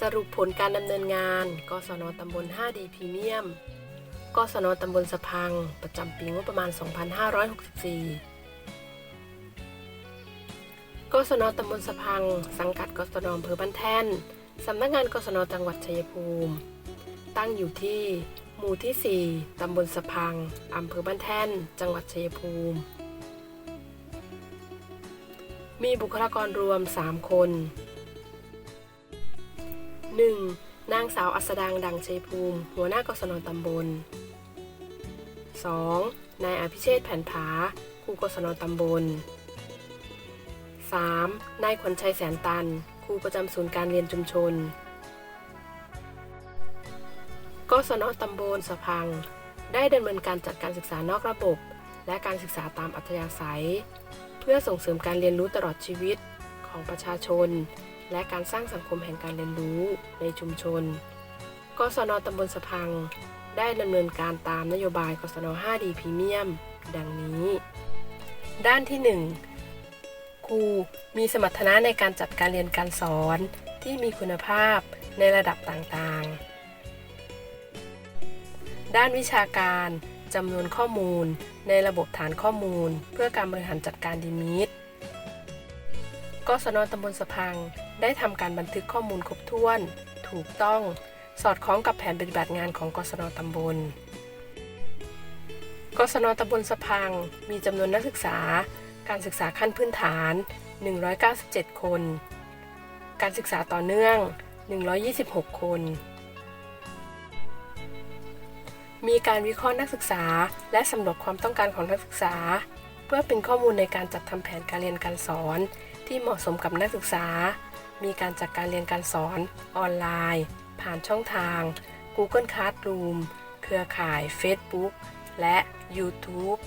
สรุปผลการดำเนินงาน กศนตำบล 5D พรีเมียม กศนตำบลสะพัง ประจำปีงบประมาณ 2564 กศนตำบลสะพัง สังกัดกศนอำเภอบ้านแท่น สำนักงานกศนจังหวัดชัยภูมิ ตั้งอยู่ที่ หมู่ที่ 4 ตำบลสะพัง อำเภอบ้านแท่น จังหวัดชัยภูมิ มีบุคลากรรวม 3 คน 1. นางสาวอัสดางดังชัยภูมิ หัวหน้ากศนตำบล 2. นายอภิเชษแผ่นผาครูกศนตำบล 3. นายขวัญชัยแสนตัน ครูประจำศูนย์การเรียนชุมชน กศนตำบลสะพัง ได้ดำเนินการจัดการศึกษานอกระบบ และการศึกษาตามอัธยาศัย เพื่อส่งเสริมการเรียนรู้ตลอดชีวิตของประชาชน และการสร้างสังคมแห่งการเรียนรู้ในชุมชน กศนตำบลสะพัง ได้ดำเนินการตามนโยบายกศน 5D พรีเมียม ดังนี้ ด้านที่ 1 ครูมีสมรรถนะในการจัดการเรียนการสอนที่มีคุณภาพในระดับต่างๆ ด้านวิชาการจำนวนข้อมูลในระบบฐานข้อมูล เพื่อการบริหารจัดการดีมิตกศนตำบลสะพัง ได้ทำการบันทึกข้อมูลครบถ้วน ถูกต้อง สอดคล้องกับแผนปฏิบัติงานของกศนตำบล กศนตำบลสะพัง มีจำนวนนักศึกษา การศึกษาขั้นพื้นฐาน 197 คน การศึกษาต่อเนื่อง 126 คน มีการวิเคราะห์นักศึกษา และสำรวจความต้องการของนักศึกษา เพื่อเป็นข้อมูลในการจัดทำแผนการเรียนการสอน ที่เหมาะสมกับนักศึกษา มีการจัดการเรียนการสอนออนไลน์ ผ่านช่องทาง Google Classroom เครือข่าย Facebook และ YouTube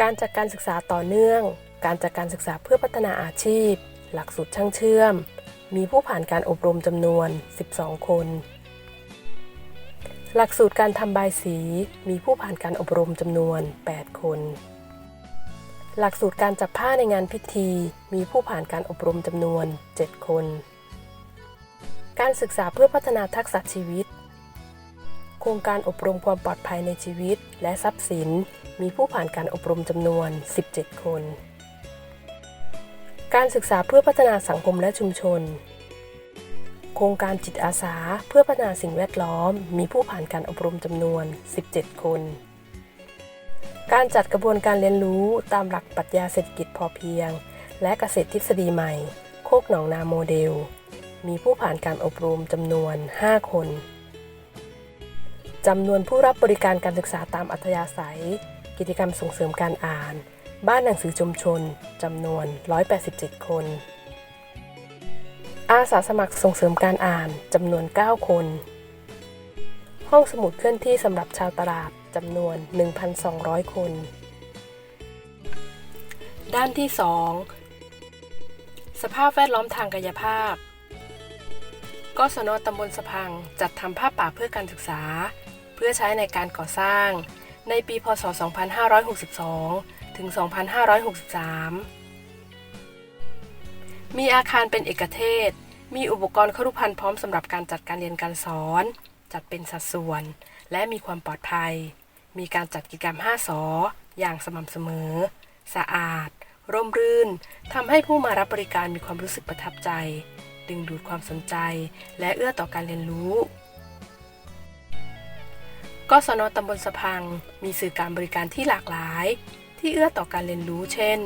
การจัดการศึกษาต่อเนื่อง การจัดการศึกษาเพื่อพัฒนาอาชีพ หลักสูตรช่างเชื่อม มีผู้ผ่านการอบรมจำนวน 12 คน หลักสูตรการทำบายสี มีผู้ผ่านการอบรมจำนวน 8 คน หลักสูตรการจับผ้าในงานพิธี มีผู้ผ่านการอบรมจำนวน 7 คน การศึกษาเพื่อพัฒนาทักษะชีวิต โครงการอบรมความปลอดภัยในชีวิต และทรัพย์สิน มีผู้ผ่านการอบรมจำนวน 17 คน การศึกษาเพื่อพัฒนาสังคมและชุมชน โครงการจิตอาสาเพื่อพัฒนาสิ่งแวดล้อม มีผู้ผ่านการอบรมจำนวน 17 คน การจัดกระบวนการเรียนรู้ตามหลักปรัชญาเศรษฐกิจพอเพียง และเกษตรทฤษฎีใหม่ โคกหนองนาโมเดล มีผู้ผ่านการอบรมจำนวน 5 คนจำนวนผู้รับบริการการศึกษาตามอัธยาศัย กิจกรรมส่งเสริมการอ่าน บ้านหนังสือชุมชนจำนวน 187 คน อาสาสมัครส่งเสริมการอ่านจำนวน 9 คน ห้องสมุดเคลื่อนที่สำหรับชาวตลาด จำนวน 1,200 คน ด้านที่ 2 สภาพแวดล้อมทางกายภาพ กศนตำบลสะพังจัดทำผ้าป่าเพื่อการศึกษา เพื่อใช้ในการก่อสร้าง ในปี พศ 2562 ถึง 2563 มีอาคารเป็นเอกเทศ มีอุปกรณ์ครุภัณฑ์พร้อมสำหรับการจัดการเรียนการสอน จัดเป็นสัดส่วนและมีความปลอดภัย มีการจัดกิจกรรม 5 สอ อย่างสม่ำเสมอ สะอาด ร่มรื่นทำให้ผู้มารับบริการมีความรู้สึกประทับใจ ดึงดูดความสนใจ และเอื้อต่อการเรียนรู้กศนตำบลสะพัง มีสื่อการบริการที่หลากหลาย ที่เอื้อต่อการเรียนรู้ เช่น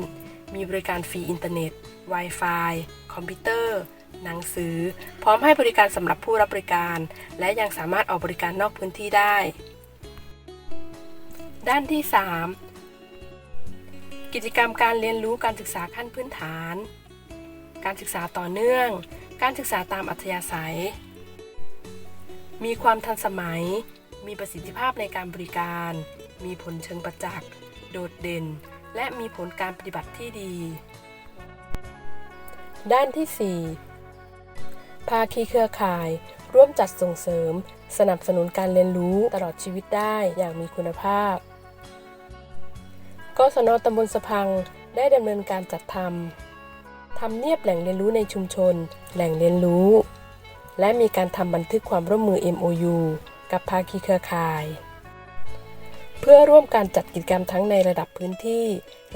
มีบริการฟรีอินเทอร์เน็ต Wi-Fi คอมพิวเตอร์ หนังสือ พร้อมให้บริการสำหรับผู้รับบริการ และยังสามารถออกบริการนอกพื้นที่ได้ ด้านที่ 3 กิจกรรมการเรียนรู้การศึกษาขั้นพื้นฐาน การศึกษาต่อเนื่อง การศึกษาตามอัธยาศัย มีความทันสมัย มีประสิทธิภาพในการบริการ มีผลเชิงประจักษ์ โดดเด่น และมีผลการปฏิบัติที่ดี ด้านที่ 4 ภาคีเครือข่าย ร่วมจัดส่งเสริมสนับสนุนการเรียนรู้ตลอดชีวิตได้อย่างมีคุณภาพ กศนตำบลสะพังได้ดำเนินการจัดทำทำเนียบแหล่งเรียนรู้ในชุมชน แหล่งเรียนรู้ และมีการทำบันทึกความร่วมมือ MOU กับภาคีเครือข่าย เพื่อร่วมการจัดกิจกรรมทั้งในระดับพื้นที่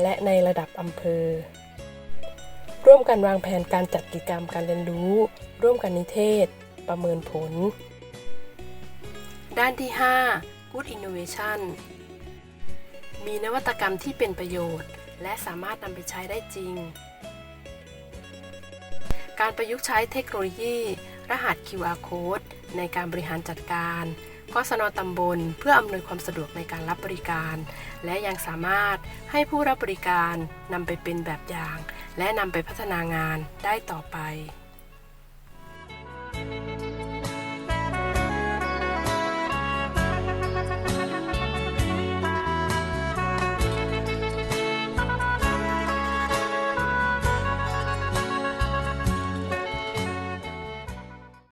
และในระดับอำเภอ ร่วมกันวางแผนการจัดกิจกรรมการเรียนรู้ ร่วมกันนิเทศ ประเมินผล ด้านที่ 5 Good Innovation มีนวัตกรรมที่เป็นประโยชน์ และสามารถนำไปใช้ได้จริง การประยุกต์ใช้เทคโนโลยี รหัส QR Code ในการบริหารจัดการกศนตำบล เพื่ออำนวยความสะดวกในการรับบริการ และยังสามารถให้ผู้รับบริการนำไปเป็นแบบอย่าง และนำไปพัฒนางานได้ต่อไป